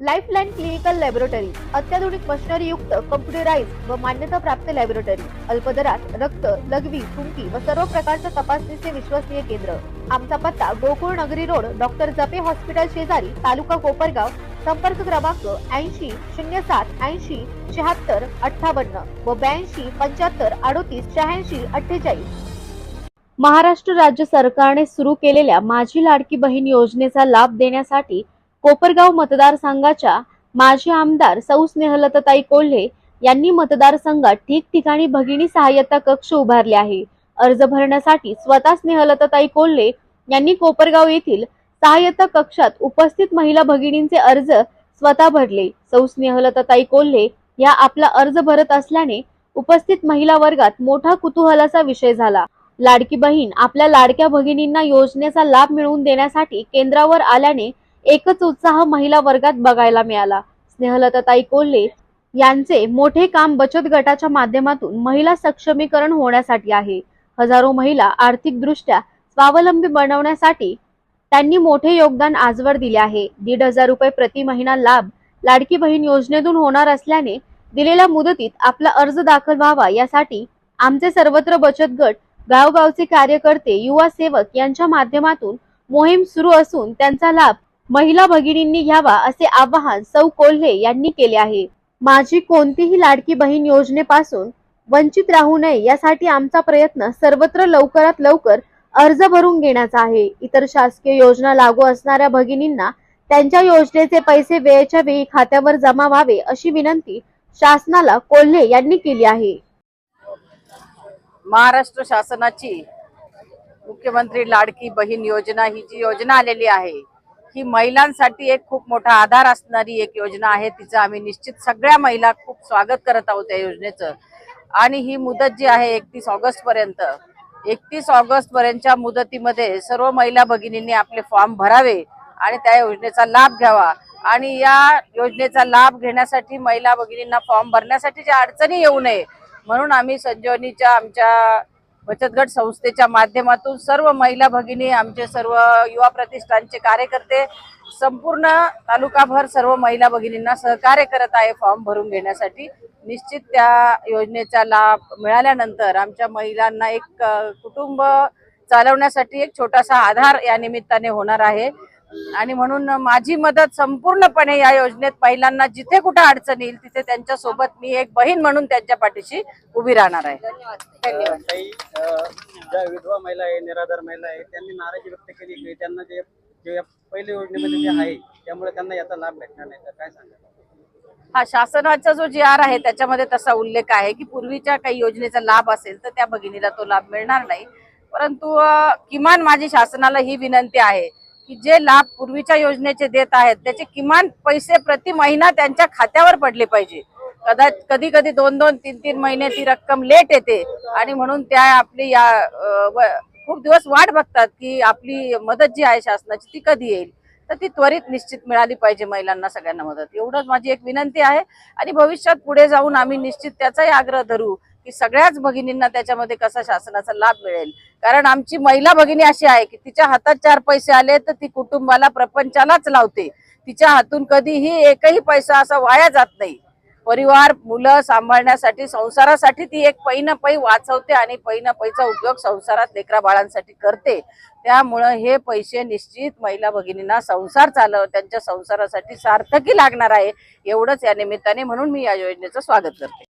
Lifeline clinical laboratory अत्याधुनिक machinery युक्त computerise व मान्यता प्राप्त लॅबोरेटरी अल्पदरात रक्त लघवी थुंकी व सर्व प्रकारच्या तपासणीचे विश्वसनीय केंद्र. आमचा पत्ता गोकुळ नगरी रोड डॉक्टर जपे हॉस्पिटल शेजारी तालुका कोपरगाव संपर्क क्रमांक ऐंशी शून्य सात ऐंशी शहात्तर अठ्ठावन्न व ब्याऐंशी पंच्याहत्तर अडोतीस शहाऐंशी अठ्ठेचाळीस. महाराष्ट्र राज्य सरकारने सुरू केलेल्या माझी लाडकी बहीण योजनेचा लाभ देण्यासाठी कोपरगाव मतदारसंघाच्या माजी आमदार सौस्नेहलताताई कोल्हे यांनी मतदारसंघात ठिकठिकाणी भगिनी सहाय्यता कक्ष उभारले आहे. अर्ज भरण्यासाठी स्वतः स्नेहलताताई कोल्हे यांनी कोपरगाव येथील सहाय्यता कक्षात उपस्थित महिला भगिनींचे अर्ज स्वतः भरले. सौस्नेहलताताई कोल्हे या आपला अर्ज भरत असल्याने उपस्थित महिला वर्गात मोठा कुतूहलाचा विषय झाला. लाडकी बहीण आपल्या लाडक्या भगिनींना योजनेचा लाभ मिळवून देण्यासाठी केंद्रावर आल्याने एकच उत्साह महिला वर्गात बघायला मिळाला. स्नेहलताताई कोल्हे यांचे मोठे काम बचत गटाच्या माध्यमातून महिला सक्षमीकरण होण्यासाठी आहे. हजारो महिला आर्थिकदृष्ट्या स्वावलंबी बनवण्यासाठी त्यांनी मोठे योगदान आजवर दिले आहे. दीड हजार रुपये प्रति महिना लाभ लाडकी बहीण योजनेतून होणार असल्याने दिलेल्या मुदतीत आपला अर्ज दाखल व्हावा यासाठी आमचे सर्वत्र बचत गट गावगावचे कार्यकर्ते युवा सेवक यांच्या माध्यमातून मोहीम सुरू असून त्यांचा लाभ महिला भगिनींनी घ्यावा असे आवाहन सौ कोल्हे यांनी केले आहे. माझी कोणतीही लाडकी बहीण योजनेपासून वंचित राहू नये यासाठी आमचा प्रयत्न सर्वत्र लवकरात लवकर अर्ज भरून घेण्याचा आहे. इतर शासकीय योजना लागू असणाऱ्या भगिनींना त्यांच्या योजनेचे पैसे वेळेच्या वेळी खात्यावर जमा व्हावे अशी विनंती शासनाला कोल्हे यांनी केली आहे. महाराष्ट्र शासनाची मुख्यमंत्री लाडकी बहीण योजना ही जी योजना आलेली आहे ही महिलांसाठी एक खूप मोठा आधार असणारी एक योजना आहे. तिचं आम्ही निश्चित सगळ्या महिला खूप स्वागत करत आहोत या योजनेचं. आणि ही मुदत जी आहे एकतीस ऑगस्ट पर्यंत एकतीस ऑगस्ट पर्यंतच्या मुदतीमध्ये सर्व महिला भगिनींनी आपले फॉर्म भरावे आणि त्या योजनेचा लाभ घ्यावा. आणि या योजनेचा लाभ घेण्यासाठी महिला भगिनींना फॉर्म भरण्यासाठी ज्या अडचणी येऊ नये म्हणून आम्ही संजीवनीच्या आमच्या बचत गट संस्थेच्या माध्यमातून सर्व महिला भगिनी आमचे सर्व युवा प्रतिष्ठानचे कार्यकर्ते संपूर्ण तालुकाभर सर्व महिला भगिनींना सहकार्य करत आहे फॉर्म भरून घेण्यासाठी. निश्चित त्या योजनेचा लाभ मिळाल्यानंतर आमच्या महिलांना एक कुटुंब चालवण्यासाठी एक छोटासा आधार या निमित्ताने होणार आहे. आणि म्हणून माझी मदत संपूर्णपणे या योजनेत महिलांना जिथे कुठे अडचण येईल तिथे त्यांच्यासोबत मी एक बहीण म्हणून त्यांच्या पाठीशी उभी राहणार आहे. धन्यवाद. विधवा महिला आहे निराधार महिला आहे त्यांनी नाराजी व्यक्त केली की त्यांना जे पहिल्या योजनेमध्ये जे आहे त्यामुळे त्यांना याचा लाभ भेटणार नाही. तर काय सांगा हा शासनाचा जो जी आर आहे त्याच्यामध्ये तसा उल्लेख आहे की पूर्वीच्या काही योजनेचा लाभ असेल तर त्या भगिनीला तो लाभ मिळणार नाही. परंतु किमान माझी शासनाला ही विनंती आहे की जे लाभ पूर्वीच्या योजनेचे देत आहेत त्याचे किमान पैसे प्रति महिना त्यांच्या खात्यावर पडले पाहिजे. कदाच कधी कधी दोन दोन तीन तीन महिने ती रक्कम लेट येते आणि म्हणून त्या आपली या व- खूप दिवस वाट बघतात की आपली मदत जी आहे शासनाची ती कधी येईल. तर ती त्वरित निश्चित मिळाली पाहिजे महिलांना सगळ्यांना मदत. एवढंच माझी एक विनंती आहे आणि भविष्यात पुढे जाऊन आम्ही निश्चित त्याचाही आग्रह धरू. की सगळ्याच भगिनींना त्याच्यामध्ये कसा शासनाचा लाभ मिळेल? कारण आमची महिला भगिनी अशी आहे की तिच्या हातात चार पैसे आले तर ती कुटुंबाला प्रपंचालाच लावते. तिच्या हातून कधीही एकही पैसा असा वाया जात नाही. परिवार मुलं सांभाळण्यासाठी संसारासाठी ती एक पै पै वाचवते आणि पै न पैचा उपयोग संसारात लेकरा बाळांसाठी करते. त्यामुळं हे पैसे निश्चित महिला भगिनींना संसार चालव त्यांच्या संसारासाठी सार्थकी लागणार आहे. एवढंच या निमित्ताने म्हणून मी या योजनेचं स्वागत करते.